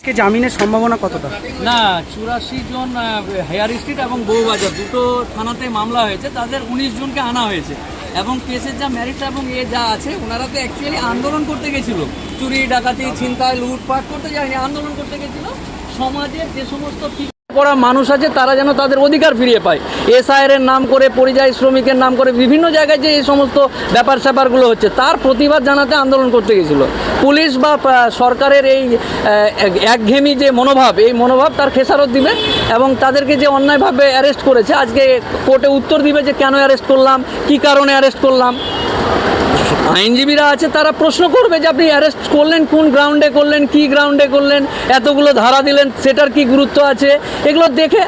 আজকে জামিনের সম্ভাবনা কতটা? না, চুরাশি জন হেয়ার স্ট্রিট এবং বউবাজার দুটো থানাতে মামলা হয়েছে। তাদের উনিশ জনকে আনা হয়েছে। এবং কেসের যা ম্যারিট এবং এ যা আছে, ওনারা তো অ্যাকচুয়ালি আন্দোলন করতে গেছিল। চুরি, ডাকাতি, ছিনতাই, লুটপাট করতে যায়নি, আন্দোলন করতে গেছিল। সমাজের যে সমস্ত পড়া মানুষ আছে তারা যেন তাদের অধিকার ফিরিয়ে পায়। এসআইআর এর নাম করে পরিযায়ী শ্রমিকের নাম করে বিভিন্ন জায়গায় যে এই সমস্ত ব্যাপার স্যাপারগুলো হচ্ছে তার প্রতিবাদ জানাতে আন্দোলন করতে গেছিল। পুলিশ বা সরকারের এই আহ, এক- একঘেয়েমি যে মনোভাব এই মনোভাব তার খেসারত দিবে এবং তাদেরকে যে অন্যায়ভাবে অ্যারেস্ট করেছে আজকে কোর্টে উত্তর দিবে যে কেন অ্যারেস্ট করলাম কি কারণে অ্যারেস্ট করলাম। আইনজীবীরা আছে তারা প্রশ্ন করবে যে আপনি অ্যারেস্ট করলেন কোন গ্রাউন্ডে করলেন কি গ্রাউন্ডে করলেন এতগুলো ধারা দিলেন সেটার কি গুরুত্ব আছে? এগুলো দেখে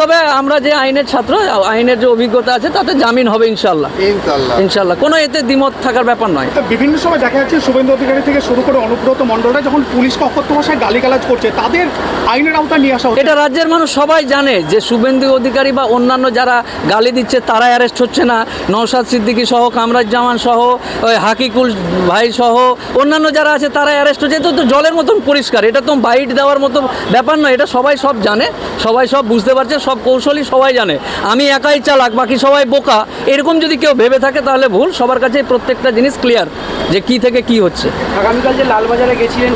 তবে আমরা যে আইনের ছাত্র আইনের যে অভিজ্ঞতা আছে তাতে জামিন হবে ইনশাল্লাহ ইনশাল্লাহ ইনশাল্লাহ কোনো এতে দ্বিমত থাকার ব্যাপার নয়। তো বিভিন্ন সময় দেখা যাচ্ছে শুভেন্দু অধিকারী থেকে শুরু করে অনুব্রত মণ্ডলরা যখন পুলিশকে অকথ্য ভাষায় গালিগালাজ করছে তাদের আইনের আওতায় নিয়ে আসা এটা রাজ্যের মানুষ সবাই জানে যে শুভেন্দু অধিকারী বা অন্যান্য যারা গালি দিচ্ছে তারা অ্যারেস্ট হচ্ছে না। নৌসাদ সিদ্দিকী সহ কামরাজ্জামান সহ ওই হাকিকুল ভাই সহ অন্যান্য যারা আছে তারা অ্যারেস্ট হচ্ছে তো জলের মতন পরিষ্কার এটা তো বাইট দেওয়ার মতো ব্যাপার নয় এটা সবাই সব জানে সবাই সব বুঝতে পারছে সব কৌশলই সবাই জানে। আমি একাই চালাক বাকি সবাই বোকা। এরকম যদি কেউ ভেবে থাকে তাহলে ভুল সবার কাছে প্রত্যেকটা জিনিস ক্লিয়ার যে কি থেকে কি হচ্ছে। আগামীকাল যে লালবাজারে গেছিলেন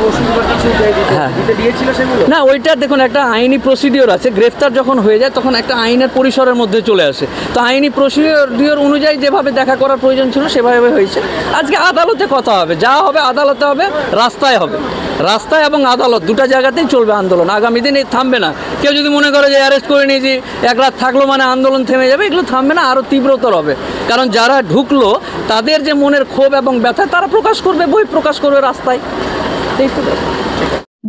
হ্যাঁ। না ওইটা দেখুন একটা আইনি প্রসিডিওর আছে। গ্রেফতার যখন হয়ে যায় তখন একটা আইনের পরিসরের মধ্যে চলে আসে। তো আইনি প্রসিডিওর অনুযায়ী যেভাবে দেখা করার প্রয়োজন ছিল সেভাবে হয়েছে। আজকে আদালতে কথা হবে। যা হবে আদালতে হবে, রাস্তায় হবে। রাস্তায় এবং আদালত দুটা জায়গাতেই চলবে আন্দোলন। আগামী দিন থামবে না। কেউ যদি মনে করে যে অ্যারেস্ট করে নিয়েছি, এক রাত থাকল মানে আন্দোলন থেমে যাবে, এগুলো থামবে না আরও তীব্রতর হবে। কারণ যারা ঢুকলো, তাদের যে মনের ক্ষোভ এবং ব্যথা, তারা প্রকাশ করবে, বই প্রকাশ করবে রাস্তায়। এই তো।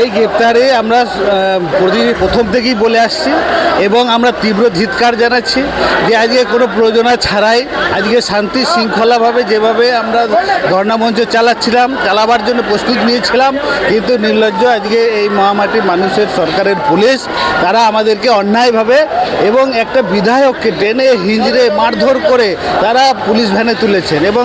এই গ্রেপ্তারে আমরা প্রথম থেকেই বলে আসছি এবং আমরা তীব্র ধিৎকার জানাচ্ছি যে আজকে কোনো প্রয়োজনা ছাড়াই আজকে শান্তি শৃঙ্খলাভাবে যেভাবে আমরা ধর্ণামঞ্চ চালাচ্ছিলাম, চালাবার জন্য প্রস্তুত নিয়েছিলাম, কিন্তু নির্লজ্জ আজকে এই মহামাটি মানুষের সরকারের পুলিশ তারা আমাদেরকে অন্যায়ভাবে এবং একটা বিধায়ককে টেনে হিঞ্জড়ে মারধর করে তারা পুলিশ ভ্যানে তুলেছেন এবং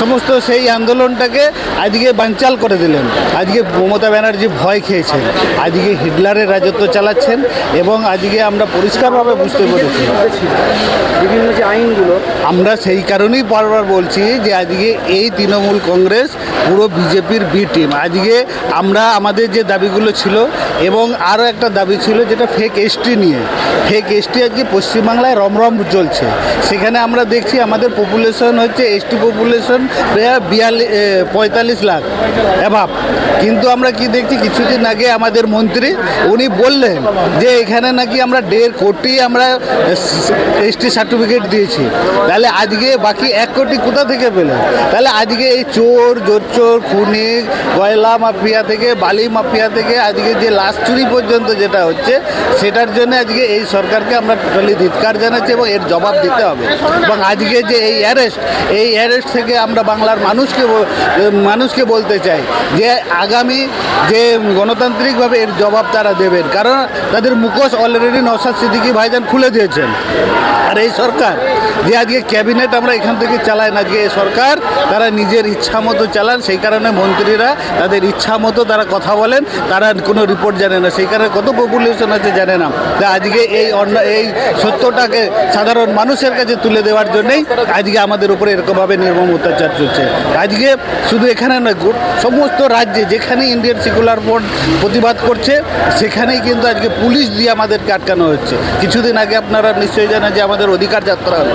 সমস্ত সেই আন্দোলনটাকে আজকে বানচাল করে দিলেন। আজকে মমতা ব্যানার্জি ভয় খেয়েছেন। আজকে হিটলারের রাজত্ব চালাচ্ছেন এবং আজকে আমরা পরিষ্কারভাবে বুঝতে পেরেছি। বিভিন্ন যে আইনগুলো। আমরা সেই কারণেই বারবার বলছি যে আজকে এই তৃণমূল কংগ্রেস পুরো বিজেপির বি টিম আজকে আমরা আমাদের যে দাবিগুলো ছিল এবং আরও একটা দাবি ছিল যেটা ফেক এসটি নিয়ে। ফেক এসটি আজকে পশ্চিমবাংলায় রমরম চলছে। সেখানে আমরা দেখছি আমাদের পপুলেশন হচ্ছে এসটি পপুলেশন প্রায় বিয়াল্লিশ পঁয়তাল্লিশ লাখ অ্যাভাব কিন্তু আমরা কি দেখছি, কিছুদিন আগে আমাদের মন্ত্রী, উনি বললেন যে এখানে নাকি আমরা দেড় কোটি আমরা এসটি সার্টিফিকেট দিয়েছি। তাহলে আজকে বাকি এক কোটি কোথা থেকে পেলেন তাহলে আজকে এই চোর জোর চোর খুনি কয়লা মাফিয়া থেকে, বালি মাফিয়া থেকে আজকে যে লাশ চুরি পর্যন্ত যেটা হচ্ছে সেটার জন্য আজকে এই সরকারকে আমরা টোটালি ধিৎকার জানাচ্ছি এবং এর জবাব দিতে হবে। এবং আজকে যে এই অ্যারেস্ট এই অ্যারেস্ট থেকে আমরা বাংলার মানুষকে মানুষকে বলতে চাই যে আগামী যে গণতান্ত্রিকভাবে এর জবাব তারা দেবেন। কারণ তাদের মুখোশ অলরেডি নসাদ সিদ্দিকি ভাইজান খুলে দিয়েছেন। আর এই সরকার যে আজকে ক্যাবিনেট আমরা এখান থেকে চালাই না যে সরকার তারা নিজের ইচ্ছা মতো চালান, সেই কারণে মন্ত্রীরা তাদের ইচ্ছা মতো তারা কথা বলেন, তারা কোনো রিপোর্ট জানে না, সেই কারণে কত পপুলেশন আছে জানে না। আজকে এই এই সত্যটাকে সাধারণ মানুষের কাছে তুলে দেওয়ার জন্যই আজকে আমাদের উপরে এরকমভাবে নির্মম অত্যাচার চলছে। আজকে শুধু এখানে নয় সমস্ত রাজ্যে যেখানে ইন্ডিয়ান সেকুলার বোর্ড প্রতিবাদ করছে, সেখানেই কিন্তু আজকে পুলিশ দিয়ে আমাদেরকে আটকানো হচ্ছে। কিছুদিন আগে আপনারা নিশ্চয়ই জানেন যে আমাদের অধিকার যাত্রা হলো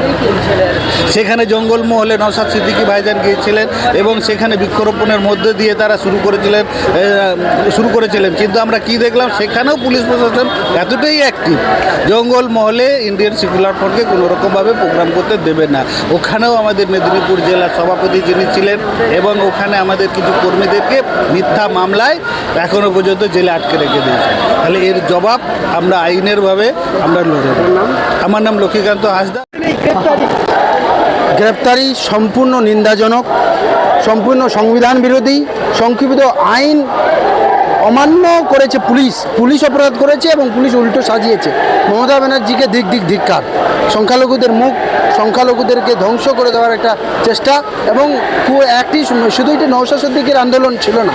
সেখানে জঙ্গলমহলে নসাদ সিদ্দিকী ভাইজান গিয়েছিলেন এবং সেখানে বৃক্ষরোপণের মধ্যে দিয়ে তারা শুরু করেছিলেন শুরু করেছিলেন। কিন্তু আমরা কি দেখলাম? সেখানেও পুলিশ প্রশাসন এতটাই অ্যাক্টিভ জঙ্গলমহলে ইন্ডিয়ান সেকুলার ফ্রন্টকে কোনোরকমভাবে প্রোগ্রাম করতে দেবে না। ওখানেও আমাদের মেদিনীপুর জেলার সভাপতি যিনি ছিলেন এবং ওখানে আমাদের কিছু কর্মীদেরকে মিথ্যা মামলায় এখনও পর্যন্ত জেলে আটকে রেখে দিয়েছে। তাহলে এর জবাব আমরা আইনেরভাবে আমরা লড়ে আমার নাম লক্ষ্মীকান্ত হাসদা। গ্রেপ্তারি। সম্পূর্ণ নিন্দাজনক সম্পূর্ণ সংবিধান বিরোধী সংক্ষিপ্ত আইন অমান্য করেছে পুলিশ। পুলিশ অপরাধ করেছে এবং পুলিশ উল্টো সাজিয়েছে। মমতা ব্যানার্জিকে দিক দিক ধিক্কার। সংখ্যালঘুদের মুখ সংখ্যালঘুদেরকে ধ্বংস করে দেওয়ার একটা চেষ্টা এবং একটি শুধু এটি নৌশা সিদ্দিকের আন্দোলন ছিল না।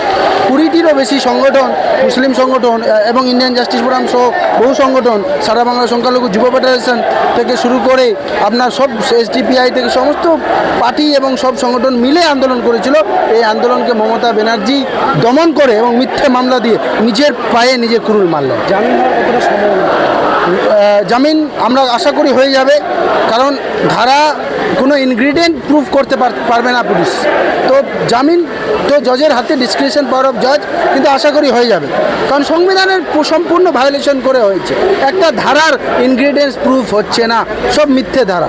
কুড়িটিরও বেশি সংগঠন, মুসলিম সংগঠন এবং ইন্ডিয়ান জাস্টিস ফোরাম সহ বহু সংগঠন সারা বাংলা সংখ্যালঘু যুব ফেডারেশন থেকে শুরু করে আপনার সব এসডিপিআই থেকে সমস্ত পার্টি এবং সব সংগঠন মিলে আন্দোলন করেছিল। এই আন্দোলনকে মমতা ব্যানার্জি দমন করে এবং মিথ্যে মামলা দিয়ে নিজের পায়ে নিজে কুরুল মারলেন জামিন কতটা জামিন আমরা আশা করি হয়ে যাবে কারণ ধারা কোনো ইনগ্রিডিয়েন্ট প্রুফ করতে পার- পারবে না পুলিশ। তো জামিন তো জজের হাতে ডিসক্রিপশন পাওয়ার অফ জজ কিন্তু আশা করি হয়ে যাবে। কারণ সংবিধানের সম্পূর্ণ ভায়োলেশন করে হয়েছে। একটা ধারার ইনগ্রিডিয়েন্টস প্রুফ হচ্ছে না সব মিথ্যে ধারা।